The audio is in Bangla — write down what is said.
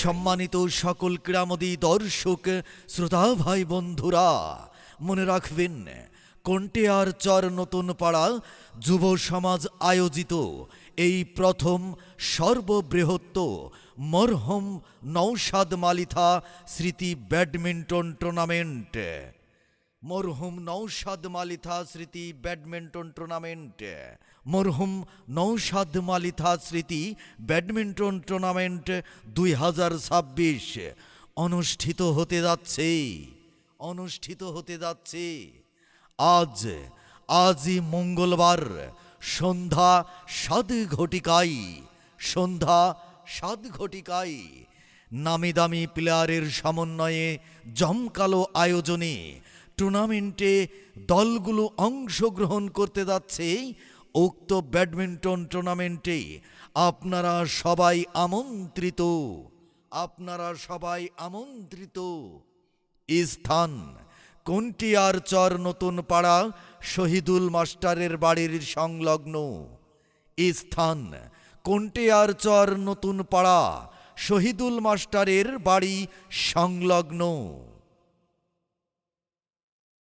সম্মানিত সকল ক্রীড়ামোদী দর্শক, শ্রোতা, ভাই, বন্ধুরা, মনে রাখবেন, কন্টেয়ার চর নতুন পাড়া, যুব সমাজ আয়োজিত এই প্রথম সর্ববৃহত্ত মরহম নৌসাদ মালিথা স্মৃতি ব্যাডমিন্টন টুর্নামেন্ট। মরহুম নৌসাদ মালিথা স্মৃতি ব্যাডমিন্টন টুর্নামেন্ট। মরহুম নৌসাদ মালিথা স্মৃতি ব্যাডমিন্টন টুর্নামেন্ট দুই হাজার ছাব্বিশ। অনুষ্ঠিত হতে যাচ্ছে। অনুষ্ঠিত হতে যাচ্ছে। আজ, আজই মঙ্গলবার, সন্ধ্যা সাত ঘটিকায়, সন্ধ্যা সাত ঘটিকায় নামি দামি প্লেয়ারের সমন্বয়ে জমকালো আয়োজনে টুর্নামেন্টে দলগুলো অংশগ্রহণ করতে যাচ্ছে উক্ত ব্যাডমিন্টন টুর্নামেন্টে। আপনারা সবাই আমন্ত্রিত। আপনারা সবাই আমন্ত্রিত। স্থান কন্টিয়ার চর নতুন পাড়া শহীদুল মাস্টারের বাড়ির সংলগ্ন? স্থান কন্টেয়ার চর নতুন পাড়া শহীদুল মাস্টারের বাড়ি সংলগ্ন?